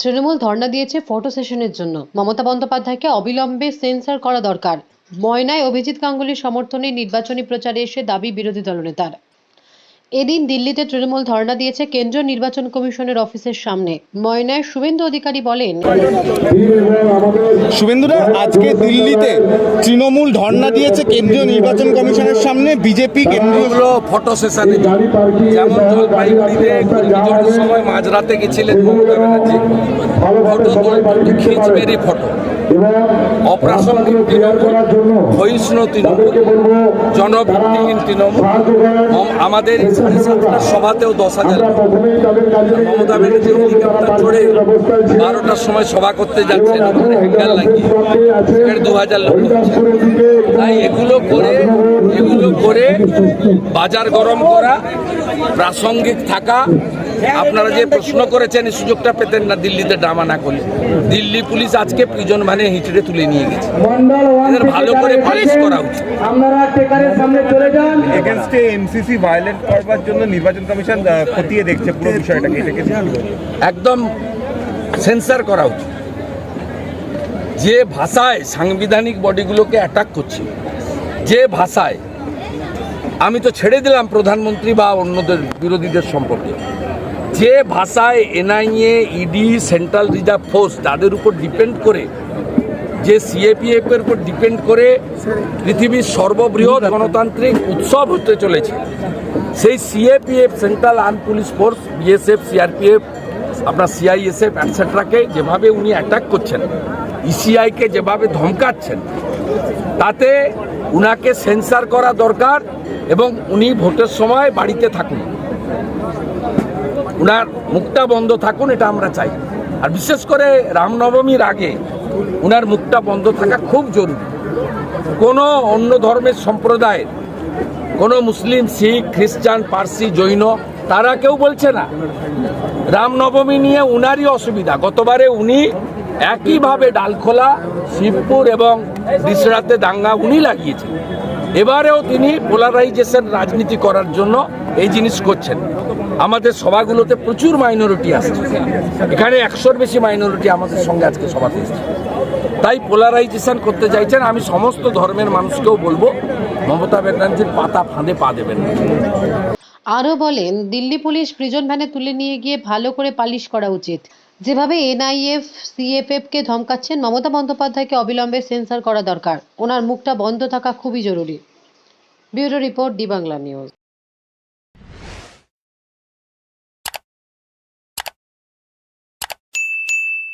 তৃণমূল ধর্ণা দিয়েছে ফটো সেশনের জন্য। মমতা বন্দ্যোপাধ্যায়কে অবিলম্বে সেন্সার করা দরকার। ময়নায় অভিজিৎ গাঙ্গুলির সমর্থনে নির্বাচনী প্রচারে এসে দাবি বিরোধী দলনেতার। এদিন দিল্লিতে তৃণমূল ধর্ণা দিয়েছে কেন্দ্রীয় নির্বাচন কমিশনের অফিসের সামনে। ময়নায় শুভেন্দু অধিকারী বলেন শুভেন্দুরা আজকে দিল্লিতে তৃণমূল ধর্ণা দিয়েছে কেন্দ্রীয় নির্বাচন কমিশনের সামনে বিজেপি কেন্দ্রীয় ফটো সেশনে। যেমন জলপাইগুড়িতে সময় মাঝরাতে গেছিলেন মমতা ব্যানার্জি। ফটো খিচবেরি ফটো। অপ্রাসঙ্গিক তৃণমূল ক্ষয়িষ্ণু তৃণমূল জনভিত্তিহীন তৃণমূল আমাদের সভাতেও দশ হাজার। মমতা ব্যানার্জি হেলিকপ্টার চড়ে বারোটার সময় সভা করতে যাচ্ছেন ওখানে হ্যাঙ্গার লাগিয়ে সেখানে দু হাজার লোক তাই এগুলো করে এগুলো করে বাজার গরম করা প্রাসঙ্গিক থাকা আপনারা যে প্রশ্ন করেছেন এই সুযোগটা পেতেন না দিল্লিতে ড্রামা না করলে। দিল্লি পুলিশ আজকে প্রিজন মানে হিচড়ে তুলে নিয়ে গেছে। এদের ভালো করে পালিশ করা উচিত। আপনারা টেকারের সামনে চলে যান। এগেনস্টে এমসিসি ভায়োলেন্ট করবার জন্য নির্বাচন কমিশন খতিয়ে দেখছে পুরো বিষয়টাকে এটাকে একদম সেন্সার করা উচিত। যে ভাষায় সাংবিধানিক বডিগুলোকে অ্যাটাক করছে যে ভাষায় আমি তো ছেড়ে দিলাম প্রধানমন্ত্রী বা অন্যদের বিরোধীদের সম্পর্কে। যে ভাষায় NIA, ED, central reserve force তাদের উপর ডিপেন্ড করে, যে সিএপিএফ এর উপর ডিপেন্ড করে পৃথিবীর সর্ববৃহৎ গণতান্ত্রিক উৎসব হতে চলেছে। সেই CAPF, central arm police force, BSF, CRPF, আপনার সিআইএসএফ অ্যাটসেট্রাকে যেভাবে উনি অ্যাটাক করছেন ইসিআইকে যেভাবে ধমকাচ্ছেন, তাতে উনাকে সেন্সার করা দরকার এবং উনি ভোটের সময় বাড়িতে থাকুন। উনার মুখটা বন্ধ থাকুন, এটা আমরা চাই। আর বিশেষ করে রামনবমীর আগে উনার মুখটা বন্ধ থাকা খুব জরুরি। কোনো অন্য ধর্মের সম্প্রদায়ের, কোনো মুসলিম, শিখ, খ্রিস্টান, পার্সি, জৈন, তারা কেউ বলছে না। রামনবমী নিয়ে উনারই অসুবিধা। গতবারে উনি একইভাবে ডালখোলা, শিবপুর এবং বিশরাতে দাঙ্গা উনি লাগিয়েছেন। এবারেও তিনি পোলারাইজেশন রাজনীতি করার জন্য এই জিনিস করছেন। আমাদের সভাগুলোতে প্রচুর মাইনরিটি আসছে এখানে একশোর বেশি মাইনরিটি আমাদের সঙ্গে আজকে সভাতে এসেছে তাই পোলারাইজেশন করতে চাইছেন, আমি সমস্ত ধর্মের মানুষকেও বলব, মমতা ব্যানার্জির পাতা ফাঁদে পা দেবেন আরও বলেন, দিল্লি পুলিশ প্রিজন ভ্যানে তুলে নিয়ে গিয়ে ভালো করে পালিশ করা উচিত। যেভাবে এনআইএফ, সিএফএফ কে ধমকাচ্ছেন, মমতা বন্দ্যোপাধ্যায়কে অবিলম্বে সেন্সর করা দরকার। ওনার মুখটা বন্ধ থাকা খুবই জরুরি। Bureau report D Bangla news.